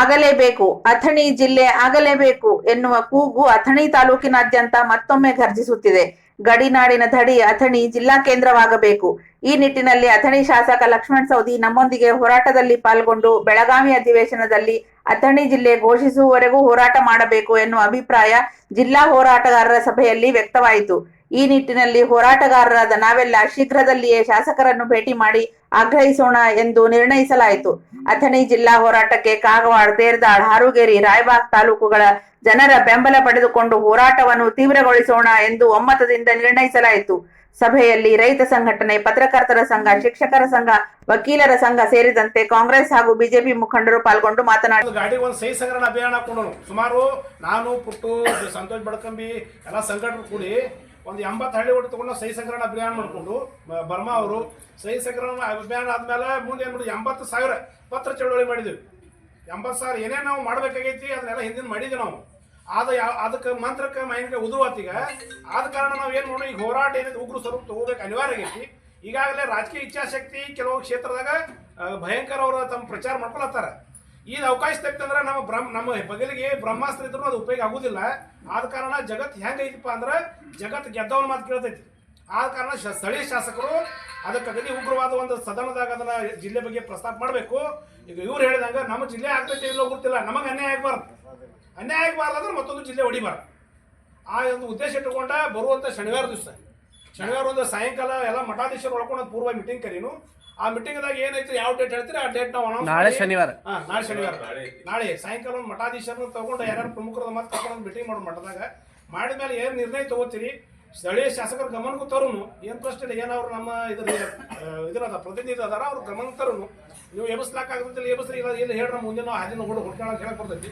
ಆಗಲೇಬೇಕು, ಅಥಣಿ ಜಿಲ್ಲೆ ಆಗಲೇಬೇಕು ಎನ್ನುವ ಕೂಗು ಅಥಣಿ ತಾಲೂಕಿನಾದ್ಯಂತ ಮತ್ತೊಮ್ಮೆ ಘರ್ಜಿಸುತ್ತಿದೆ. ಗಡಿನಾಡಿನ ಧಡಿ ಅಥಣಿ ಜಿಲ್ಲಾ ಕೇಂದ್ರವಾಗಬೇಕು. ಈ ನಿಟ್ಟಿನಲ್ಲಿ ಅಥಣಿ ಶಾಸಕ ಲಕ್ಷ್ಮಣ್ ಸೌದಿ ನಮ್ಮೊಂದಿಗೆ ಹೋರಾಟದಲ್ಲಿ ಪಾಲ್ಗೊಂಡು ಬೆಳಗಾವಿ ಅಧಿವೇಶನದಲ್ಲಿ ಅಥಣಿ ಜಿಲ್ಲೆ ಘೋಷಿಸುವವರೆಗೂ ಹೋರಾಟ ಮಾಡಬೇಕು ಎನ್ನುವ ಅಭಿಪ್ರಾಯ ಜಿಲ್ಲಾ ಹೋರಾಟಗಾರರ ಸಭೆಯಲ್ಲಿ ವ್ಯಕ್ತವಾಯಿತು. ಈ ನಿಟ್ಟಿನಲ್ಲಿ ಹೋರಾಟಗಾರರಾದ ನಾವೆಲ್ಲ ಶೀಘ್ರದಲ್ಲಿಯೇ ಶಾಸಕರನ್ನು ಭೇಟಿ ಮಾಡಿ ಆಗ್ರಹಿಸೋಣ ಎಂದು ನಿರ್ಣಯಿಸಲಾಯಿತು. ಅಥಣಿ ಜಿಲ್ಲಾ ಹೋರಾಟಕ್ಕೆ ಕಾಗವಾಡ, ತೇರ್ದಾಳ್, ಹಾರುಗೇರಿ, ರಾಯಬಾಗ್ ತಾಲೂಕುಗಳ ಜನರ ಬೆಂಬಲ ಪಡೆದುಕೊಂಡು ಹೋರಾಟವನ್ನು ತೀವ್ರಗೊಳಿಸೋಣ ಎಂದು ಒಮ್ಮತದಿಂದ ನಿರ್ಣಯಿಸಲಾಯಿತು. ಸಭೆಯಲ್ಲಿ ರೈತ ಸಂಘಟನೆ, ಪತ್ರಕರ್ತರ ಸಂಘ, ಶಿಕ್ಷಕರ ಸಂಘ, ವಕೀಲರ ಸಂಘ ಸೇರಿದಂತೆ ಕಾಂಗ್ರೆಸ್ ಹಾಗೂ ಬಿಜೆಪಿ ಮುಖಂಡರು ಪಾಲ್ಗೊಂಡು ಮಾತನಾಡಿ ಗಾಡಿ, ಒಂದು ಸಹಿ ಸುಮಾರು ನಾನು, ಪುಟ್ಟು, ಸಂತೋಷ್ ಬಡ್ಕಂಬಿ, ಎಲ್ಲ ಸಂಘಟನೆ ಕೂಡಿ ಒಂದು ಎಂಬತ್ತು ಹಳ್ಳಿ ಒಟ್ಟು ತಗೊಂಡು ಸಹಿ ಸಂಗ್ರಹಣ ಅಭಿಯಾನ ಮಾಡಿಕೊಂಡು ಬರ್ಮಾ ಅವರು ಸಹಿ ಸಂಗ್ರಹಣ ಅಭಿಯಾನ ಆದ್ಮೇಲೆ ಮುಂದೆ ಏನು ಮಾಡಿದ್ವಿ ಎಂಬತ್ತು ಸಾವಿರ ಪತ್ರ ಚಳವಳಿ ಮಾಡಿದ್ವಿ ಎಂಬತ್ತು ಸಾವಿರ ಏನೇ ನಾವು ಮಾಡ್ಬೇಕಾಗೈತಿ, ಅದನ್ನೆಲ್ಲ ಹಿಂದಿನ ಮಾಡಿದ್ವಿ ನಾವು. ಆದ ಯಾವ ಅದಕ್ಕೆ ಮಂತ್ರಕ್ಕೆ ಮೈನ್ಗೆ ಉದುರುವತ್ತೀಗ ಆದ ಕಾರಣ ನಾವು ಏನು ಮಾಡೋಣ ಈಗ ಹೋರಾಟ ಏನಿದೆ, ಉಗ್ರ ಸ್ವರೂಪ ತಗೋಬೇಕು ಅನಿವಾರ್ಯ ಆಗೈತಿ. ಈಗಾಗಲೇ ರಾಜಕೀಯ ಇಚ್ಛಾಶಕ್ತಿ ಕೆಲವು ಕ್ಷೇತ್ರದಾಗ ಭಯಂಕರ ಅವರು ತಮ್ಮ ಪ್ರಚಾರ ಮಾಡ್ಕೊಳತ್ತಾರ. ಈಗ ಅವಕಾಶ ತೆಗ್ತಂದ್ರೆ ನಮ್ಮ ಬ್ರಹ್ಮ, ನಮ್ಮ ಬದಲಿಗೆ ಬ್ರಹ್ಮಾಸ್ತ್ರ ಇದ್ರು ಅದು ಉಪಯೋಗ ಆಗುದಿಲ್ಲ. ಆದ ಕಾರಣ ಜಗತ್ ಹೆಂಗೈತಿಪ್ಪ ಅಂದ್ರೆ ಜಗತ್ ಗೆದ್ದವನ ಮಾತು ಕೇಳ್ತೈತಿ. ಆದ ಕಾರಣ ಸ್ಥಳೀಯ ಶಾಸಕರು ಅದಕ್ಕೆ ಅಗದಿ ಉಗ್ರವಾದ ಒಂದು ಸದನದಾಗ ಅದನ್ನ ಜಿಲ್ಲೆ ಬಗ್ಗೆ ಪ್ರಸ್ತಾಪ ಮಾಡಬೇಕು. ಈಗ ಇವ್ರು ಹೇಳಿದಂಗ ನಮ್ಮ ಜಿಲ್ಲೆ ಆಗ್ತೈತೆ ಇಲ್ಲೋ ಗೊತ್ತಿಲ್ಲ, ನಮಗೆ ಅನ್ಯಾಯ ಆಗಬಾರ್ದು. ಅನ್ಯಾಯ ಆಗಬಾರ್ದು ಅಂದ್ರೆ ಮತ್ತೊಂದು ಜಿಲ್ಲೆ ಹೊಡಿಬಾರ್ದು. ಆ ಒಂದು ಉದ್ದೇಶ ಇಟ್ಟುಕೊಂಡ ಬರುವಂತ ಶನಿವಾರ ದಿವಸ. ಶನಿವಾರ ಒಂದು ಸಾಯಂಕಾಲ ಎಲ್ಲ ಮಠಾಧೀಶರು ಒಳ್ಕೊಂಡು ಪೂರ್ವ ಮೀಟಿಂಗ್ ಕರೀನು. ಆ ಮೀಟಿಂಗ್ದಾಗ ಏನೈತಿ ಯಾವ ಡೇಟ್ ಹೇಳ್ತೀರಿ? ಆ ಡೇಟ್ ನಾವು ನಾಳೆ ಶನಿವಾರ. ಹಾ ನಾಳೆ ಶನಿವಾರ. ನಾಳೆ ಸಾಯಂಕಾಲ ಒಂದು ಮಠಾಧೀಶರನ್ನ ತಗೊಂಡು ಯಾರ್ಯಾರು ಪ್ರಮುಖರ ಮತ್ತೆ ತಗೊಂಡು ಮೀಟಿಂಗ್ ಮಾಡೋ ಮಠದಾಗ ಮಾಡಿದ್ಮೇಲೆ ಏನು ನಿರ್ಣಯ ತಗೋತೀರಿ? ಸ್ಥಳೀಯ ಶಾಸಕರ ಗಮನಕ್ಕೂ ತರುನು. ಏನು ಪ್ರಶ್ನೆ ಇಲ್ಲ ಏನವ್ರು ನಮ್ಮ ಇದ್ರ ಇದ್ರ ಇದ್ರದ ಪ್ರತಿನಿಧಿ ಅದಾರ ಅವ್ರ ಗಮನಕ್ಕೆ ತರುನು. ನೀವು ಎಬ್ಬಿಸ್ಲಾಕ ಆಗುತ್ತಿಲ್ಲ ಎಬ್ಬಿಸ್ರಿ ಇಲ್ಲ ಏನು ಹೇಳ್ರಿ ಮುಂದೆ ನಾವು ಹಾದಿನ ಹುಡುಗ ಹುಡ್ಕೊಳಕ್ ಹೇಳಕ್ ಬರ್ತೈತಿ.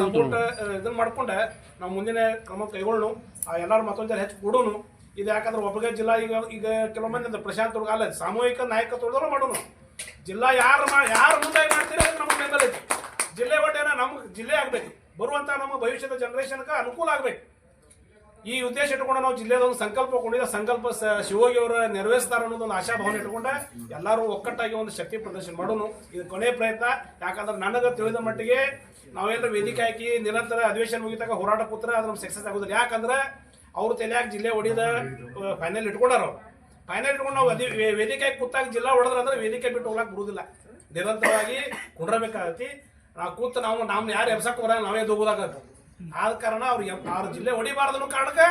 ಸಪೋರ್ಟ್ ಇದನ್ನ ಮಾಡ್ಕೊಂಡೆ ನಾವು ಮುಂದಿನ ಕ್ರಮ ಕೈಗೊಳ್ಳೋಣ ಆ ಎಲ್ಲರೂ ಮತ್ತೊಂದು ಜನ ಹೆಚ್ಚು ಕೊಡೋನು. ಇದು ಯಾಕಂದ್ರೆ ಒಬ್ಬಗೆ ಜಿಲ್ಲಾ ಈಗ ಈಗ ಕೆಲವೊಮ್ಮೆ ಮಂದಿ ಪ್ರಶಾಂತ್ ಅವ್ರಿಗೆ ಅಲ್ಲ, ಸಾಮೂಹಿಕ ನಾಯಕತ್ವದಲ್ಲ ಮಾಡೋಣ ಜಿಲ್ಲಾ ಯಾರು ಮಾ ಯಾರು ಮುಂದೆ ಮಾಡ್ತೀರಿ ನಮಗೆ ಬೆಂಬಲ ಐತಿ. ಜಿಲ್ಲೆ ಒಟ್ಟೇನ ನಮ್ಗೆ ಜಿಲ್ಲೆ ಆಗಬೇಕು. ಬರುವಂತ ನಮ್ಮ ಭವಿಷ್ಯದ ಜನರೇಷನ್ಗೆ ಅನುಕೂಲ ಆಗ್ಬೇಕು. ಈ ಉದ್ದೇಶ ಇಟ್ಕೊಂಡು ನಾವು ಜಿಲ್ಲೆದ ಒಂದು ಸಂಕಲ್ಪ ಕೊಂಡಿದ್ದ ಸಂಕಲ್ಪ ಶಿವೋಗಿ ಅವರು ನೆರವೇರಿಸ್ತಾರ ಅನ್ನೋದು ಒಂದು ಆಶಾಭಾವನೆ ಇಟ್ಕೊಂಡ ಎಲ್ಲರೂ ಒಕ್ಕಟ್ಟಾಗಿ ಒಂದು ಶಕ್ತಿ ಪ್ರದರ್ಶನ ಮಾಡೋನು. ಇದು ಕೊನೆ ಪ್ರಯತ್ನ. ಯಾಕಂದ್ರೆ ನನಗೆ ತಿಳಿದ ಮಟ್ಟಿಗೆ ನಾವೆಲ್ಲರೂ ವೇದಿಕೆ ಹಾಕಿ ನಿರಂತರ ಅಧಿವೇಶನ ಮುಗಿತಾಗ ಹೋರಾಟ ಕೂತ್ರೆ ಅದು ನಮ್ಗೆ ಸಕ್ಸಸ್ ಆಗೋದಿಲ್ಲ. ಯಾಕಂದ್ರೆ ಅವ್ರು ತಲೆಯಾಗ ಜಿಲ್ಲೆ ಹೊಡಿದ ಫೈನಲ್ ಇಟ್ಕೊಂಡಾರ ಅವ್ರು. ಫೈನಲ್ ಇಟ್ಕೊಂಡು ನಾವು ಅದಿ ವೇದಿಕೆ ಕೂತಾಗ ಜಿಲ್ಲಾ ಹೊಡೆದ್ರೆ ಅಂದ್ರೆ ವೇದಿಕೆ ಬಿಟ್ಟು ಹೋಗ್ಲಾಕ್ ಬರುವುದಿಲ್ಲ ನಿರಂತರವಾಗಿ ಕುಂಡ್ರಬೇಕಾಗತಿ. ನಾವು ಕೂತು ನಾವು ನಮ್ಮ ಯಾರು ಎಬ್ಸಕ್ಕೆ ಬರ ನಾವೇ ದೂಗುದಾಗತ್ತೆ ಆದ ಕಾರಣ ಅವ್ರು ಆರು ಅವ್ರ ಜಿಲ್ಲೆ ಹೊಡಿಬಾರ್ದು ಕಾರಣಕ್ಕೆ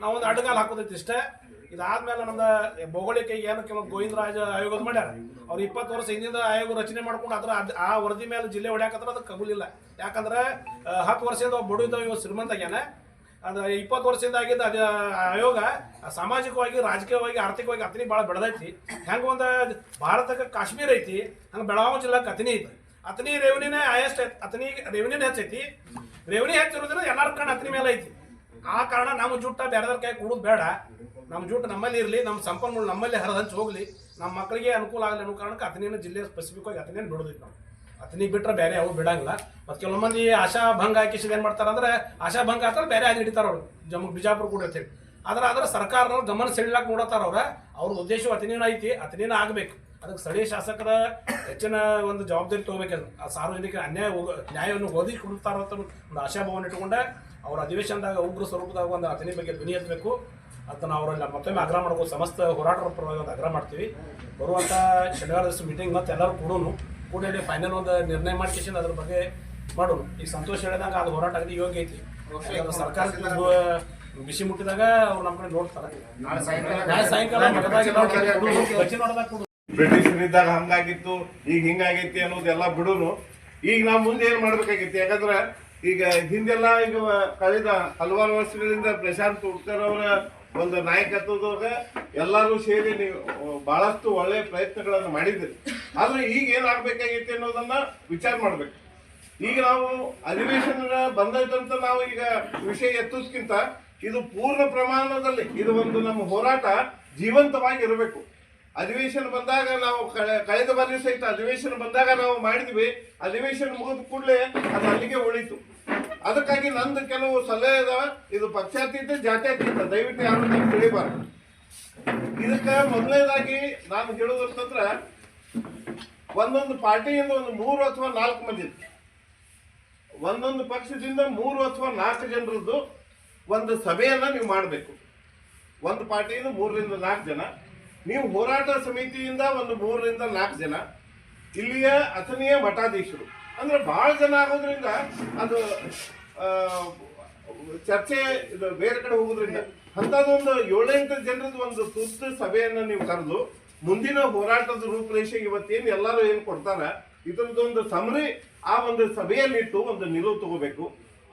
ನಾವು ಒಂದು ಅಡ್ಗಾಲ್ ಹಾಕೋದೈತಿ ಇಷ್ಟೇ. ಇದಾದ್ಮೇಲೆ ನಮ್ದು ಭೌಗೋಳಿಕ ಏನು ಕೆಲವು ಗೋವಿಂದರಾಜ ಆಯೋಗದ ಮಾಡ್ಯಾರ. ಅವ್ರು ಇಪ್ಪತ್ತು ವರ್ಷ ಹಿಂದಿನ ಆಯೋಗ ರಚನೆ ಮಾಡ್ಕೊಂಡು ಅದ್ರ ಅದ್- ಆ ವರದಿ ಮೇಲೆ ಜಿಲ್ಲೆ ಹೊಡ್ಯಾಕಂದ್ರೆ ಅದು ಕಬೂಲಿಲ್ಲ ಯಾಕಂದ್ರೆ ಹತ್ತು ವರ್ಷದಿಂದ ಬಡವಿದ್ದ ಬಡು ಇವ ಶ್ರೀಮಂತ ಆಗ್ಯಾನ. ಅದು ಇಪ್ಪತ್ತು ವರ್ಷದಿಂದ ಆಗಿದ್ದ ಅದು ಆಯೋಗ, ಸಾಮಾಜಿಕವಾಗಿ, ರಾಜಕೀಯವಾಗಿ, ಆರ್ಥಿಕವಾಗಿ ಅತನಿ ಭಾಳ ಬೆಳೆದೈತಿ. ಹೆಂಗೆ ಒಂದು ಭಾರತಕ್ಕೆ ಕಾಶ್ಮೀರ ಐತಿ, ಹಂಗೆ ಬೆಳಗಾವಿ ಜಿಲ್ಲಾಕ್ಕೆ ಅತನಿ ಐತಿ. ಅತನಿ ರೆವೆನ್ಯೂನೇ ಹೈಯೆಸ್ಟ್ ಐತಿ. ಅತನಿ ರೆವೆನ್ಯೂನೇ ಹೆಚ್ಚೈತಿ. ರೆವೆನ್ಯೂ ಹೆಚ್ಚಿರೋದ್ರಿಂದ ಎಲ್ಲರ ಕಣ್ಣು ಅತನಿ ಮೇಲೆ ಐತಿ. ಆ ಕಾರಣ ನಮ್ಮ ಜುಟ್ಟ ಬೇರೆದವ್ರ ಕೈ ಕೊಡೋದು ಬೇಡ. ನಮ್ಮ ಜುಟ್ಟು ನಮ್ಮಲ್ಲಿ ಇರಲಿ, ನಮ್ಮ ಸಂಪನ್ಮೂಲ ನಮ್ಮಲ್ಲಿ ಹರಿದಂಚು ಹೋಗಲಿ. ನಮ್ಮ ಮಕ್ಕಳಿಗೆ ಅನುಕೂಲ ಆಗಲಿ ಅನ್ನೋ ಕಾರಣಕ್ಕೆ ಅತನಿನ ಜಿಲ್ಲೆ ಸ್ಪೆಸಿಫಿಕ್ ಆಗಿ ಅತನಿಯನ್ನು ಬಿಡೋದಿಲ್ಲ. ನಾವು ಅತನಿ ಬಿಟ್ರೆ ಬೇರೆ ಅವು ಬಿಡಂಗಿಲ್ಲ. ಮತ್ತು ಕೆಲವು ಮಂದಿ ಆಶಾ ಭಂಗ ಹಾಕಿಸಿ ಏನು ಮಾಡ್ತಾರೆ ಅಂದ್ರೆ ಆಶಾ ಭಂಗ ಆತರ ಬೇರೆ ಆಗಿ ಹಿಡಿತಾರ ಅವ್ರು. ಜಮ್ಮು, ಬಿಜಾಪುರ ಕೂಡ ಅಂತೇಳಿ ಆದ್ರೆ ಆದ್ರೆ ಸರ್ಕಾರದವ್ರು ಗಮನ ಸೆಳಿಲಾಕ ನೋಡತ್ತಾರ ಅವ್ರ. ಅವ್ರ ಉದ್ದೇಶ ಅತನೇನ ಐತಿ, ಅತನಿನ ಆಗ್ಬೇಕು. ಅದಕ್ಕೆ ಸ್ಥಳೀಯ ಶಾಸಕರ ಹೆಚ್ಚಿನ ಒಂದು ಜವಾಬ್ದಾರಿ ತಗೋಬೇಕದು ಆ ಸಾರ್ವಜನಿಕ ಅನ್ಯಾಯ ನ್ಯಾಯವನ್ನು ಓದಿ ಕೊಡ್ತಾರ ಒಂದು ಆಶಾಭಾವನ ಇಟ್ಟುಕೊಂಡೆ ಅವ್ರ ಅಧಿವೇಶನದಾಗ ಉಗ್ರ ಸ್ವರೂಪದಾಗ ಒಂದು ಅತನಿ ಬಗ್ಗೆ ಧ್ವನಿ ಎತ್ತಬೇಕು. ಅದನ್ನು ಅವರೆಲ್ಲ ಮತ್ತೊಮ್ಮೆ ಆಗ್ರಹ ಮಾಡ್ಬೋದು ಸಮಸ್ತ ಹೋರಾಟದ ಪರವಾಗಿ ಒಂದು ಆಗ್ರಹ ಮಾಡ್ತೀವಿ. ಬರುವಂಥ ಶನಿವಾರ ಮೀಟಿಂಗ್ ಮತ್ತೆ ಎಲ್ಲರೂ ಕೂಡೋನು ಕೂಡಿ ಫೈನಲ್ ಒಂದು ನಿರ್ಣಯ ಮಾಡ್ಕೇಶನ್ ಅದ್ರ ಬಗ್ಗೆ ಮಾಡೋದು ಈಗ ಸಂತೋಷ ಹೇಳಿದಾಗ ಅದು ಹೋರಾಟ ಅಗದಿ ಯೋಗ್ಯ ಐತಿ. ಸರ್ಕಾರ ಬಿಸಿ ಮುಟ್ಟಿದಾಗ ಅವ್ರು ನಮ್ಮ ಕಡೆ ನೋಡ್ತಾರೆ. ನಾಳೆ ಸಾಯಂಕಾಲ. ಬ್ರಿಟಿಷರಿದ್ದಾಗ ಹಂಗಾಗಿತ್ತು ಈಗ ಹಿಂಗಾಗೈತಿ ಅನ್ನೋದೆಲ್ಲ ಬಿಡೋನು. ಈಗ ನಾವು ಮುಂದೆ ಏನ್ ಮಾಡ್ಬೇಕಾಗಿತ್ತು? ಯಾಕಂದ್ರೆ ಈಗ ಹಿಂದೆಲ್ಲ ಈಗ ಕಳೆದ ಹಲವಾರು ವರ್ಷಗಳಿಂದ ಪ್ರಶಾಂತ್ ಉಡ್ಕರ್ ಅವರ ಒಂದು ನಾಯಕತ್ವದಾಗ ಎಲ್ಲರೂ ಸೇರಿ ನೀವು ಬಹಳಷ್ಟು ಒಳ್ಳೆ ಪ್ರಯತ್ನಗಳನ್ನು ಮಾಡಿದ್ರಿ. ಆದ್ರೆ ಈಗ ಏನಾಗಬೇಕಾಗಿತ್ತು ಅನ್ನೋದನ್ನ ವಿಚಾರ ಮಾಡ್ಬೇಕು. ಈಗ ನಾವು ಅಧಿವೇಶನ ಬಂದೈತಂತ ನಾವು ಈಗ ವಿಷಯ ಎತ್ತಿಸ್ಕಿಂತ ಇದು ಪೂರ್ಣ ಪ್ರಮಾಣದಲ್ಲಿ ಇದು ಒಂದು ನಮ್ಮ ಹೋರಾಟ ಜೀವಂತವಾಗಿ ಇರಬೇಕು ಅಧಿವೇಶನ ಬಂದಾಗ ನಾವು ಕಳೆ- ಕಳೆದ ಬಾರಿ ಸಹಿತ ಅಧಿವೇಶನ ಬಂದಾಗ ನಾವು ಮಾಡಿದ್ವಿ. ಅಧಿವೇಶನ ಮುಗಿದ ಕೂಡಲೇ ಅದು ಅಲ್ಲಿಗೆ ಉಳಿತು. ಅದಕ್ಕಾಗಿ ನಂದು ಕೆಲವು ಸಲಹೆ ಅದಾವ ಇದು ಪಕ್ಷಾತೀತ, ಜಾತ್ಯತೀತ. ದಯವಿಟ್ಟು ಯಾರು ತಿಳಿಬಾರ್ದು. ಇದಕ್ಕೆ ಮೊದಲನೇದಾಗಿ ನಾನು ಹೇಳೋದಂತಂದ್ರ ಒಂದೊಂದು ಪಾರ್ಟಿಯಿಂದ ಒಂದು ಮೂರು ಅಥವಾ ನಾಲ್ಕು ಮಂದಿ ಒಂದೊಂದು ಪಕ್ಷದಿಂದ ಮೂರು ಅಥವಾ ನಾಲ್ಕು ಜನರದ್ದು ಒಂದು ಸಭೆಯನ್ನು ನೀವು ಮಾಡಬೇಕು. ಒಂದು ಪಾರ್ಟಿಯಿಂದ ಮೂರರಿಂದ ನಾಲ್ಕು ಜನ, ನೀವು ಹೋರಾಟ ಸಮಿತಿಯಿಂದ ಒಂದು ಮೂರರಿಂದ ನಾಲ್ಕು ಜನ, ಇಲ್ಲಿಯ ಅಥನೀಯ ಮಠಾಧೀಶರು. ಅಂದ್ರೆ ಬಹಳ ಜನ ಆಗೋದ್ರಿಂದ ಅದು ಚರ್ಚೆ ಬೇರೆ ಕಡೆ ಹೋಗೋದ್ರಿಂದ ಅಂಥದ್ದೊಂದು ಏಳೆಂಟು ಜನರದ್ದು ಒಂದು ತುರ್ತು ಸಭೆಯನ್ನು ನೀವು ಕರೆದು ಮುಂದಿನ ಹೋರಾಟದ ರೂಪರೇಷೆ ಇವತ್ತೇನು ಎಲ್ಲರೂ ಏನು ಕೊಡ್ತಾರ, ಇದ್ರದ್ದೊಂದು ಸಮರಿ, ಆ ಒಂದು ಸಭೆಯಲ್ಲಿಟ್ಟು ಒಂದು ನಿಲುವು ತಗೋಬೇಕು.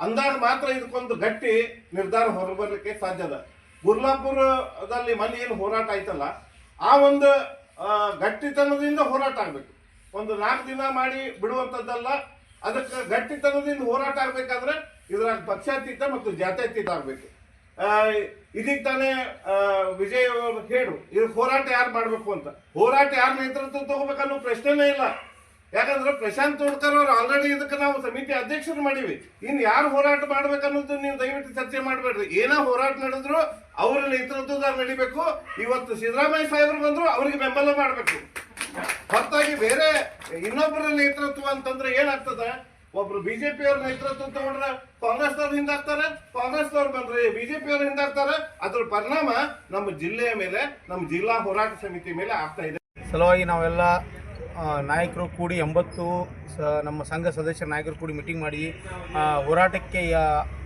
ಅಂದಾಗ ಮಾತ್ರ ಇದಕ್ಕೊಂದು ಗಟ್ಟಿ ನಿರ್ಧಾರ ಹೊರಬರಲಿಕ್ಕೆ ಸಾಧ್ಯ ಅದ. ಗುರ್ಲಾಪುರದಲ್ಲಿ ಮನೆ ಏನು ಹೋರಾಟ ಆಯ್ತಲ್ಲ, ಆ ಒಂದು ಗಟ್ಟಿತನದಿಂದ ಹೋರಾಟ ಆಗ್ಬೇಕು. ಒಂದು ನಾಲ್ಕು ದಿನ ಮಾಡಿ ಬಿಡುವಂಥದ್ದಲ್ಲ ಅದಕ್ಕೆ ಗಟ್ಟಿತನದಿಂದ ಹೋರಾಟ ಆಗ್ಬೇಕಾದ್ರೆ ಇದ್ರಾಗ ಪಕ್ಷಾತೀತ ಮತ್ತು ಜಾತ್ಯತೀತ ಆಗ್ಬೇಕು. ಇದೀಗ ತಾನೇ ವಿಜಯ್ ಅವರು ಹೇಳು, ಇದು ಹೋರಾಟ ಯಾರು ಮಾಡಬೇಕು ಅಂತ. ಹೋರಾಟ ಯಾರು ನೇತೃತ್ವ ತಗೋಬೇಕನ್ನೋ ಪ್ರಶ್ನೆನೇ ಇಲ್ಲ. ಯಾಕಂದ್ರೆ ಪ್ರಶಾಂತ್ ತೋಡ್ಕರ್ ಅವರು ಆಲ್ರೆಡಿ ಇದಕ್ಕೆ ನಾವು ಸಮಿತಿ ಅಧ್ಯಕ್ಷರು ಮಾಡೀವಿ. ಇನ್ನು ಯಾರು ಹೋರಾಟ ಮಾಡ್ಬೇಕನ್ನೋದು ನೀವು ದಯವಿಟ್ಟು ಚರ್ಚೆ ಮಾಡಬೇಡ್ರಿ. ಏನೋ ಹೋರಾಟ ನಡೆದ್ರು ಅವರ ನೇತೃತ್ವದಾಗ ನಡಿಬೇಕು. ಇವತ್ತು ಸಿದ್ದರಾಮಯ್ಯ ಸಾಹೇಬರು ಬಂದ್ರು, ಅವ್ರಿಗೆ ಬೆಂಬಲ ಮಾಡಬೇಕು. ಹೊರತಾಗಿ ಬೇರೆ ಇನ್ನೊಬ್ಬರ ನೇತೃತ್ವ ಅಂತಂದ್ರೆ ಏನಾಗ್ತದ? ಒಬ್ರು ಬಿಜೆಪಿ ಅವ್ರ ನೇತೃತ್ವ ತಗೊಂಡ್ರೆ ಕಾಂಗ್ರೆಸ್ನವ್ರು ಹಿಂದಾಗ್ತಾರೆ, ಕಾಂಗ್ರೆಸ್ನವ್ರು ಬಂದ್ರೆ ಬಿಜೆಪಿ ಅವ್ರು ಹಿಂದಾಗ್ತಾರೆ. ಅದ್ರ ಪರಿಣಾಮ ನಮ್ಮ ಜಿಲ್ಲೆಯ ಮೇಲೆ, ನಮ್ಮ ಜಿಲ್ಲಾ ಹೋರಾಟ ಸಮಿತಿ ಮೇಲೆ ಆಗ್ತಾ ಇದೆ. ಸಲುವಾಗಿ ನಾವೆಲ್ಲ ನಾಯಕರು ಕೂಡಿ ಎಂಬತ್ತು ಸ, ನಮ್ಮ ಸಂಘ ಸದಸ್ಯರ ನಾಯಕರು ಕೂಡಿ ಮೀಟಿಂಗ್ ಮಾಡಿ ಹೋರಾಟಕ್ಕೆ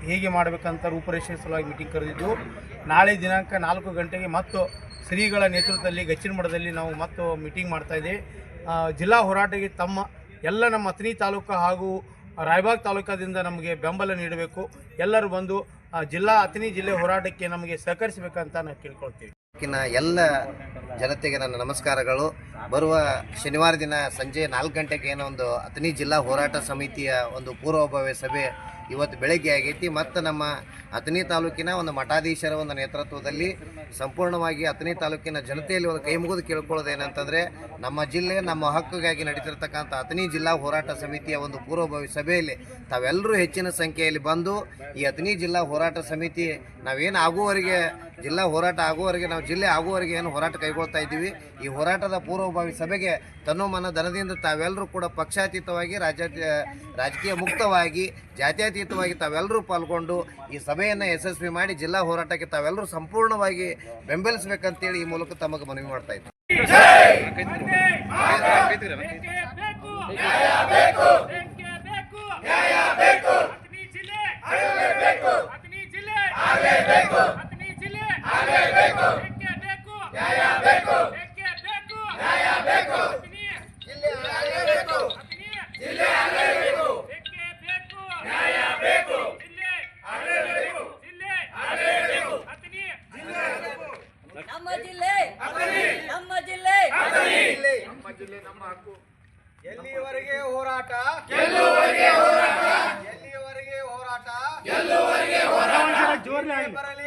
ಹೇಗೆ ಮಾಡಬೇಕಂತ ರೂಪರೇಷೆ ಸಲುವಾಗಿ ಮೀಟಿಂಗ್ ಕರೆದಿದ್ದು, ನಾಳೆ ದಿನಾಂಕ ನಾಲ್ಕು ಗಂಟೆಗೆ ಮತ್ತು ಶ್ರೀಗಳ ನೇತೃತ್ವದಲ್ಲಿ, ಗಚ್ಚಿನ ಮಠದಲ್ಲಿ ನಾವು ಮತ್ತು ಮೀಟಿಂಗ್ ಮಾಡ್ತಾ ಇದ್ದೇವೆ. ಜಿಲ್ಲಾ ಹೋರಾಟಕ್ಕೆ ತಮ್ಮ ಎಲ್ಲ ನಮ್ಮ ಅಥಣಿ ತಾಲೂಕು ಹಾಗೂ ರಾಯಬಾಗ್ ತಾಲೂಕಾದಿಂದ ನಮಗೆ ಬೆಂಬಲ ನೀಡಬೇಕು. ಎಲ್ಲರೂ ಬಂದು ಜಿಲ್ಲಾ ಅತನಿ ಜಿಲ್ಲೆ ಹೋರಾಟಕ್ಕೆ ನಮಗೆ ಸಹಕರಿಸಬೇಕಂತ ನಾವು ಕೇಳ್ಕೊಳ್ತೀವಿ. ಎಲ್ಲ ಜನತೆಗೆ ನನ್ನ ನಮಸ್ಕಾರಗಳು. ಬರುವ ಶನಿವಾರ ದಿನ ಸಂಜೆ ನಾಲ್ಕು ಗಂಟೆಗೆ ಏನೋ ಒಂದು ಅಥಣಿ ಜಿಲ್ಲಾ ಹೋರಾಟ ಸಮಿತಿಯ ಒಂದು ಪೂರ್ವಭಾವಿ ಸಭೆ ಇವತ್ತು ಬೆಳಗ್ಗೆ ಆಗೈತಿ. ಮತ್ತು ನಮ್ಮ ಅಥಣಿ ತಾಲೂಕಿನ ಒಂದು ಮಠಾಧೀಶರ ಒಂದು ನೇತೃತ್ವದಲ್ಲಿ ಸಂಪೂರ್ಣವಾಗಿ ಅಥಣಿ ತಾಲೂಕಿನ ಜನತೆಯಲ್ಲಿ ಒಂದು ಕೈ ಮುಗಿದು ಕೇಳ್ಕೊಳ್ಳೋದೇನಂತಂದರೆ ನಮ್ಮ ಜಿಲ್ಲೆ, ನಮ್ಮ ಹಕ್ಕಿಗಾಗಿ ನಡೀತಿರ್ತಕ್ಕಂಥ ಅಥಣಿ ಜಿಲ್ಲಾ ಹೋರಾಟ ಸಮಿತಿಯ ಒಂದು ಪೂರ್ವಭಾವಿ ಸಭೆಯಲ್ಲಿ ತಾವೆಲ್ಲರೂ ಹೆಚ್ಚಿನ ಸಂಖ್ಯೆಯಲ್ಲಿ ಬಂದು ಈ ಅಥಣಿ ಜಿಲ್ಲಾ ಹೋರಾಟ ಸಮಿತಿ ನಾವೇನು ಆಗುವವರೆಗೆ ಜಿಲ್ಲಾ ಹೋರಾಟ ಆಗುವವರೆಗೆ, ನಾವು ಜಿಲ್ಲೆ ಆಗುವವರೆಗೆ ಏನು ಹೋರಾಟ ಕೈಗೊಳ್ತಾ ಇದ್ದೀವಿ. ಈ ಹೋರಾಟದ ಪೂರ್ವಭಾವಿ ಸಭೆಗೆ ತನ್ನೋ ಮನ ಧನದಿಂದ ತಾವೆಲ್ಲರೂ ಕೂಡ ಪಕ್ಷಾತೀತವಾಗಿ ರಾಜ್ಯ ರಾಜಕೀಯ ಮುಕ್ತವಾಗಿ ಜಾತ್ಯತೀತವಾಗಿ ತಾವೆಲ್ಲರೂ ಪಾಲ್ಗೊಂಡು ಈ ಸಭೆಯನ್ನು ಯಶಸ್ವಿ ಮಾಡಿ ಜಿಲ್ಲಾ ಹೋರಾಟಕ್ಕೆ ತಾವೆಲ್ಲರೂ ಸಂಪೂರ್ಣವಾಗಿ ಬೆಂಬಲಿಸಬೇಕಂತೇಳಿ ಈ ಮೂಲಕ ತಮಗೆ ಮನವಿ ಮಾಡ್ತಾ ಇದ್ದೀನಿ ನಮ್ಮ ಜಿಲ್ಲೆ. ನಮ್ಮ ಜಿಲ್ಲೆ ಎಲ್ಲಿಯವರೆಗೆ ಹೋರಾಟ? ಎಲ್ಲಿವರೆಗೆ ಹೋರಾಟ? ಎಲ್ಲಿಯವರೆಗೆ ಹೋರಾಟ? ಎಲ್ಲಿವರೆಗೆ ಹೋರಾಟ? ಬರಲಿ